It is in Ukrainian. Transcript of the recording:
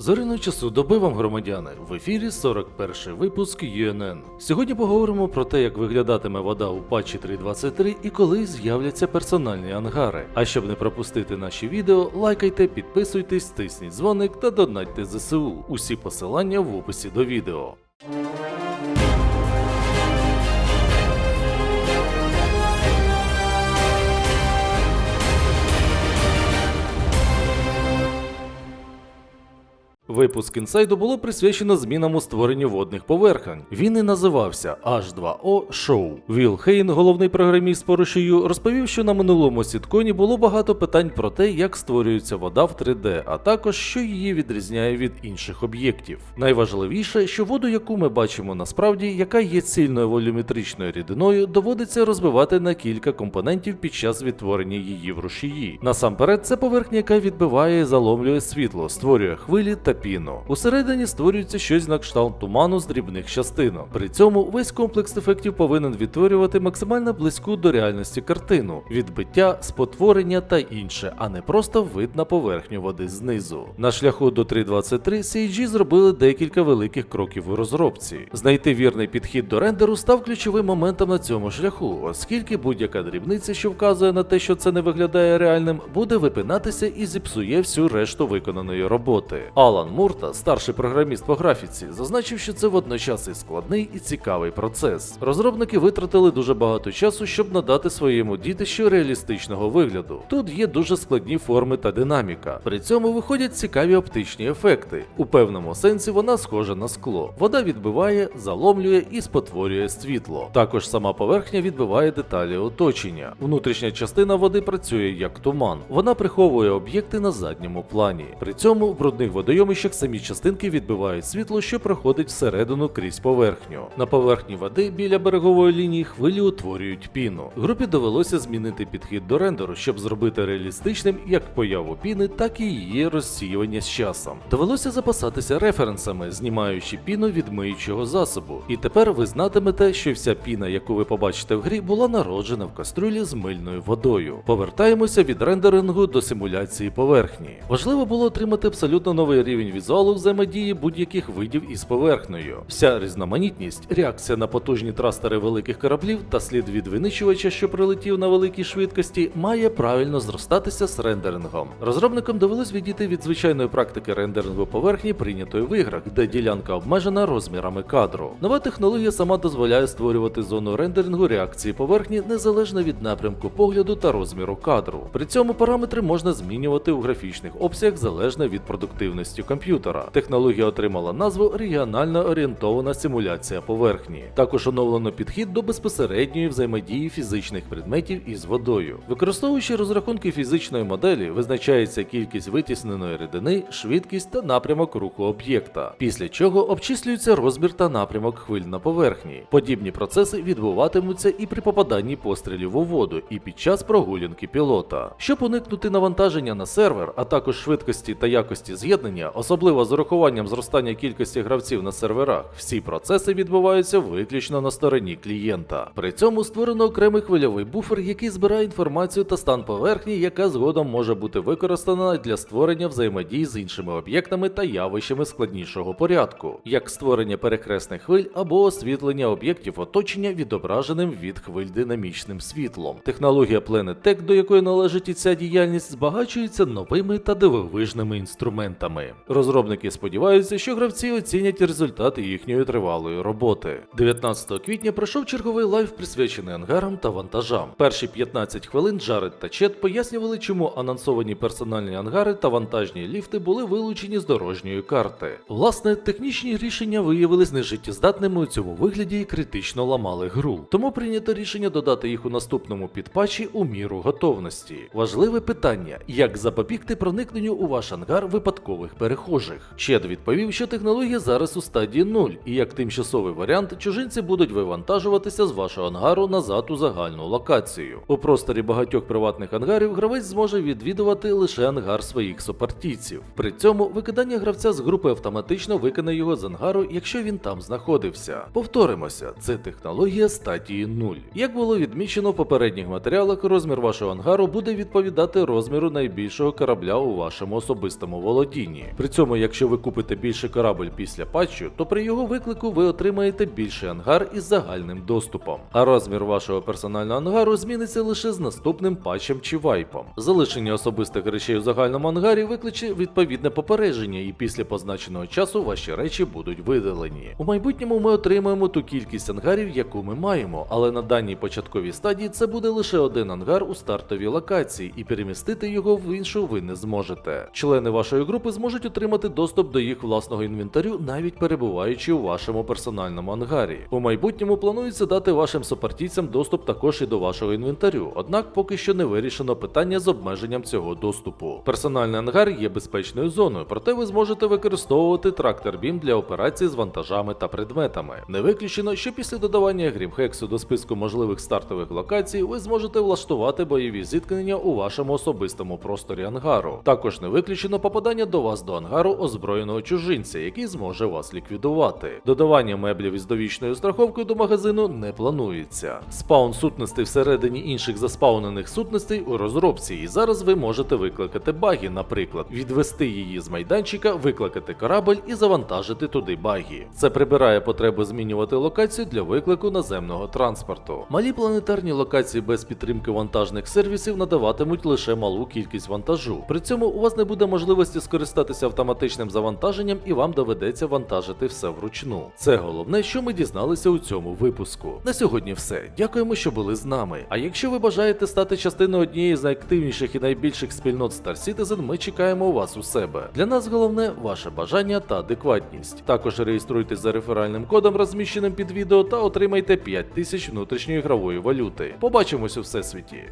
Зоряного часу доби вам, громадяни, в ефірі 41 випуск ЮНН. Сьогодні поговоримо про те, як виглядатиме вода у патчі 3.23 і коли з'являться персональні ангари. А щоб не пропустити наші відео, лайкайте, підписуйтесь, тисніть дзвоник та донатьте ЗСУ. Усі посилання в описі до відео. Випуск інсайду було присвячено змінам у створенні водних поверхень. Він і називався H2O Show. Вілл Хейн, головний програміст по рушію, розповів, що на минулому сітконі було багато питань про те, як створюється вода в 3D, а також що її відрізняє від інших об'єктів. Найважливіше, що воду, яку ми бачимо насправді, яка є цільною волюметричною рідиною, доводиться розбивати на кілька компонентів під час відтворення її в рушії. Насамперед, це поверхня, яка відбиває і заломлює світло, створює хвилі та піну. Усередині створюється щось на кшталт туману з дрібних частинок. При цьому весь комплекс ефектів повинен відтворювати максимально близьку до реальності картину, відбиття, спотворення та інше, а не просто вид на поверхню води знизу. На шляху до 3.23 CG зробили декілька великих кроків у розробці. Знайти вірний підхід до рендеру став ключовим моментом на цьому шляху, оскільки будь-яка дрібниця, що вказує на те, що це не виглядає реальним, буде випинатися і зіпсує всю решту виконаної роботи. Алан Мурта, старший програміст по графіці, зазначив, що це водночас і складний і цікавий процес. Розробники витратили дуже багато часу, щоб надати своєму дітищу реалістичного вигляду. Тут є дуже складні форми та динаміка. При цьому виходять цікаві оптичні ефекти. У певному сенсі вона схожа на скло. Вода відбиває, заломлює і спотворює світло. Також сама поверхня відбиває деталі оточення. Внутрішня частина води працює як туман. Вона приховує об'єкти на задньому плані. При цьому брудних водойомищах самі частинки відбивають світло, що проходить всередину крізь поверхню. На поверхні води біля берегової лінії хвилі утворюють піну. Групі довелося змінити підхід до рендеру, щоб зробити реалістичним як появу піни, так і її розсіювання з часом. Довелося запасатися референсами, знімаючи піну від миючого засобу. І тепер ви знатимете, що вся піна, яку ви побачите в грі, була народжена в кастрюлі з мильною водою. Повертаємося від рендерингу до симуляції поверхні. Важливо було отримати абсолютно новий рівень візуалу взаємодії будь-яких видів із поверхнею. Вся різноманітність, реакція на потужні трастери великих кораблів та слід від винищувача, що прилетів на великій швидкості, має правильно зростатися з рендерингом. Розробникам довелось відійти від звичайної практики рендерингу поверхні, прийнятої в іграх, де ділянка обмежена розмірами кадру. Нова технологія сама дозволяє створювати зону рендерингу реакції поверхні незалежно від напрямку погляду та розміру кадру. При цьому параметри можна змінювати у графічних обсягах залежно від продуктивності комп'ютера. Технологія отримала назву регіонально орієнтована симуляція поверхні. Також оновлено підхід до безпосередньої взаємодії фізичних предметів із водою. Використовуючи розрахунки фізичної моделі, визначається кількість витісненої рідини, швидкість та напрямок руху об'єкта, після чого обчислюється розмір та напрямок хвиль на поверхні. Подібні процеси відбуватимуться і при попаданні пострілів у воду, і під час прогулянки пілота. Щоб уникнути навантаження на сервер, а також швидкості та якості з'єднання, особливо з урахуванням зростання кількості гравців на серверах, всі процеси відбуваються виключно на стороні клієнта. При цьому створено окремий хвильовий буфер, який збирає інформацію та стан поверхні, яка згодом може бути використана для створення взаємодій з іншими об'єктами та явищами складнішого порядку, як створення перехресних хвиль або освітлення об'єктів оточення відображеним від хвиль динамічним світлом. Технологія Planet Tech, до якої належить і ця діяльність, збагачується новими та дивовижними інструментами. Розробники сподіваються, що гравці оцінять результати їхньої тривалої роботи. 19 квітня пройшов черговий лайв, присвячений ангарам та вантажам. Перші 15 хвилин Джаред та Чет пояснювали, чому анонсовані персональні ангари та вантажні ліфти були вилучені з дорожньої карти. Власне, технічні рішення виявились нежиттєздатними у цьому вигляді і критично ламали гру. Тому прийнято рішення додати їх у наступному підпатчі у міру готовності. Важливе питання: як запобігти проникненню у ваш ангар випадкових перехожих? Чед відповів, що технологія зараз у стадії 0, і як тимчасовий варіант, чужинці будуть вивантажуватися з вашого ангару назад у загальну локацію. У просторі багатьох приватних ангарів гравець зможе відвідувати лише ангар своїх сопартійців. При цьому викидання гравця з групи автоматично викине його з ангару, якщо він там знаходився. Повторимося, це технологія стадії 0. Як було відмічено в попередніх матеріалах, розмір вашого ангару буде відповідати розміру найбільшого корабля у вашому особистому володінні. При цьому, якщо ви купите більше корабль після патчу, то при його виклику ви отримаєте більший ангар із загальним доступом. А розмір вашого персонального ангару зміниться лише з наступним патчем чи вайпом. Залишення особистих речей у загальному ангарі викличе відповідне попередження, і після позначеного часу ваші речі будуть видалені. У майбутньому ми отримаємо ту кількість ангарів, яку ми маємо, але на даній початковій стадії це буде лише один ангар у стартовій локації, і перемістити його в іншу ви не зможете. Члени вашої групи зможуть отримати доступ до їх власного інвентарю, навіть перебуваючи у вашому персональному ангарі. У майбутньому планується дати вашим супартійцям доступ також і до вашого інвентарю, однак поки що не вирішено питання з обмеженням цього доступу. Персональний ангар є безпечною зоною, проте ви зможете використовувати трактор бім для операцій з вантажами та предметами. Не виключено, що після додавання грімхексу до списку можливих стартових локацій ви зможете влаштувати бойові зіткнення у вашому особистому просторі ангару. Також не виключено попадання до вас до ангару озброєного чужинця, який зможе вас ліквідувати. Додавання меблів із довічною страховкою до магазину не планується. Спаун сутностей всередині інших заспаунених сутностей у розробці, і зараз ви можете викликати баги, наприклад, відвести її з майданчика, викликати корабль і завантажити туди баги. Це прибирає потребу змінювати локацію для виклику наземного транспорту. Малі планетарні локації без підтримки вантажних сервісів надаватимуть лише малу кількість вантажу. При цьому у вас не буде можливості скористатися автоматичним завантаженням і вам доведеться вантажити все вручну. Це головне, що ми дізналися у цьому випуску. На сьогодні все. Дякуємо, що були з нами. А якщо ви бажаєте стати частиною однієї з найактивніших і найбільших спільнот Star Citizen, ми чекаємо вас у себе. Для нас головне ваше бажання та адекватність. Також реєструйтесь за реферальним кодом, розміщеним під відео, та отримайте 5000 внутрішньої ігрової валюти. Побачимось у всесвіті.